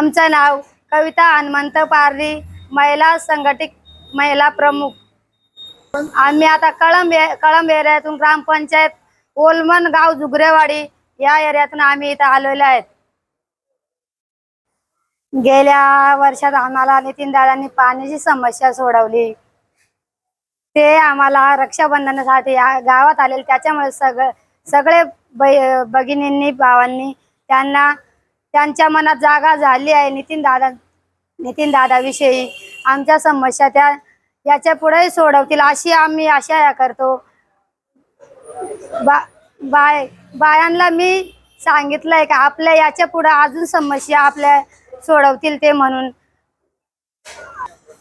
आमचं नाव कविता हनुमंत पारधी महिला संघटित महिला प्रमुख. आम्ही आता कळंब ए- कळंब एरियातून ग्रामपंचायत ओलमन गाव जुगरेवाडी या एरियातून आम्ही इथं आलेलो आहेत. गेल्या वर्षात आम्हाला नितीन दादांनी पाण्याची समस्या सोडवली. ते आम्हाला रक्षाबंधनासाठी या गावात आलेले त्याच्यामुळे सगळे सगळे बै- भगिनींनी भावांनी त्यांना त्यांच्या मनात जागा झाली आहे. नितीन दादा नितीन दादाविषयी आमच्या समस्या त्या याच्यापुढे सोडवतील अशी आम्ही आशा करतो. बा बाय बायांना मी सांगितलंय का आपल्या याच्यापुढे अजून समस्या आपल्या सोडवतील ते म्हणून.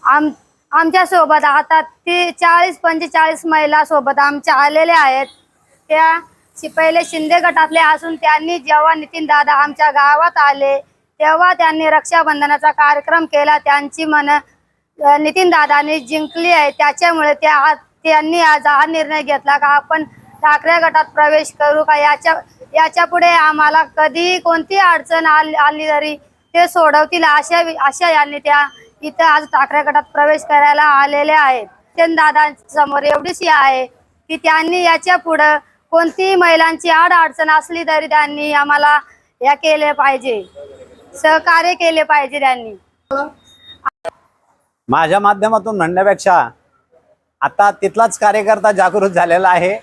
आम आमच्यासोबत आता ते चाळीस पंचेचाळीस महिला सोबत आमच्या आलेल्या आहेत. त्या पहिले शिंदे गटातले असून त्यांनी जेव्हा नितीन दादा आमच्या गावात आले तेव्हा त्यांनी रक्षाबंधनाचा कार्यक्रम केला. त्यांची मन नितीन दादानी जिंकली आहे. त्याच्यामुळे त्या त्यांनी आज हा निर्णय घेतला का आपण ठाकरे गटात प्रवेश करू का? याच्या याच्यापुढे आम्हाला कधी कोणती अडचण आली आली तरी ते सोडवतील अशा अशा यांनी त्या इथं आज ठाकरे गटात प्रवेश करायला आलेले आहेत. नितीन दादांसमोर एवढीच आहे की त्यांनी याच्या पुढं कोणतीही महिलांची आड अडचण असली तरी त्यांनी आम्हाला या केले पाहिजे. सहकार्य केले पाहिजे त्यांनी. माझ्या माध्यमातून म्हणण्यापेक्षा आता तिथलाच कार्यकर्ता जागृत झालेला आहे.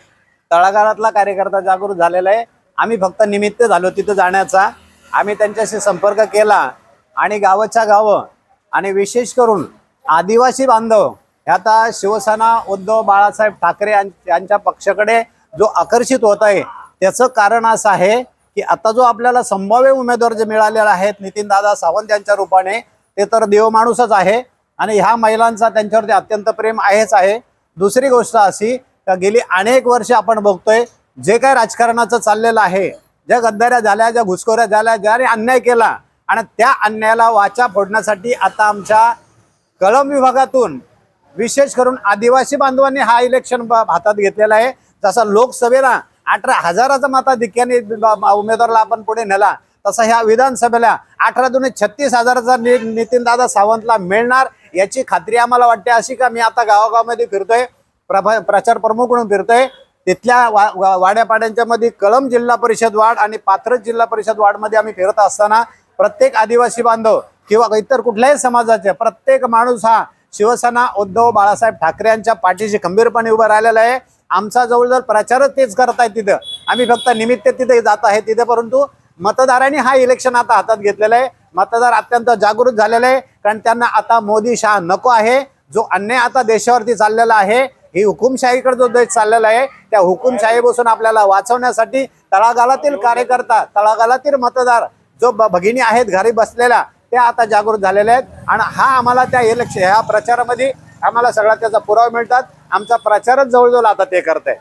तळागाळातला कार्यकर्ता जागृत झालेला आहे. आम्ही फक्त निमित्त झालो तिथं जाण्याचा. आम्ही त्यांच्याशी संपर्क केला आणि गावाच्या गावं आणि विशेष करून आदिवासी बांधव ह्या आता शिवसेना उद्धव बाळासाहेब ठाकरे यांच्या पक्षाकडे जो आकर्षित होत आहे त्याचं कारण असं आहे की आता जो आपल्याला संभाव्य उमेदवार जे मिळालेले आहेत नितीनदादा सावंत यांच्या रूपाने ते तर देव माणूसच आहे आणि ह्या महिलांचा त्यांच्यावरती अत्यंत प्रेम आहेच आहे. दुसरी गोष्ट अशी का गेली अनेक वर्ष आपण बघतोय जे काय राजकारणाचं चाललेलं आहे ज्या गद्दाऱ्या झाल्या ज्या घुसखोऱ्या झाल्या ज्याने अन्याय केला आणि त्या अन्यायाला वाचा फोडण्यासाठी आता आमच्या कळम विभागातून विशेष करून आदिवासी बांधवांनी हा इलेक्शन हातात घेतलेला आहे. जसा लोकसभेला अठरा हजाराचा मताधिक्याने उमेदवाराला आपण पुढे नेला तसा ह्या विधानसभेला अठरा दोन छत्तीस हजाराचा नि नितीनदादा सावंतला मिळणार याची खात्री आम्हाला वाटते अशी का मी आता गावागावामध्ये फिरतोय प्रभा प्रचार प्रमुख म्हणून फिरतोय. तिथल्या वा वाड्यापाड्यांच्यामध्ये वाड्यापाड्यांच्या मध्ये जिल्हा परिषद वार्ड आणि पात्रज जिल्हा परिषद वार्डमध्ये आम्ही फिरत असताना प्रत्येक आदिवासी बांधव किंवा इतर कुठल्याही समाजाचे प्रत्येक माणूस हा शिवसेना उद्धव बाळासाहेब ठाकरे यांच्या पाठीशी खंबीरपणे उभं राहिलेला आहे. आमचा जवळजवळ प्रचारच तेच करत आहेत तिथं. आम्ही फक्त निमित्त तिथे जात आहे तिथे परंतु मतदारांनी हा इलेक्शन आता हातात घेतलेला आहे. मतदार अत्यंत जागृत झालेला आहे. कारण त्यांना आता मोदी शहा नको आहे. जो अन्याय आता देशावरती चाललेला आहे ही हुकुमशाहीकडे जो देश चाललेला आहे त्या हुकुमशाहीपासून आपल्याला वाचवण्यासाठी तळागाळातील कार्यकर्ता तळागाळातील मतदार जो भगिनी आहेत घरी बसलेल्या त्या आता जागृत झालेल्या आहेत. आणि हा आम्हाला त्या इलेक्शन ह्या प्रचारामध्ये आम्हाला सगळा त्याचा पुरावा मिळतात. आमचा प्रचारच जवळजवळ आता ते करत आहे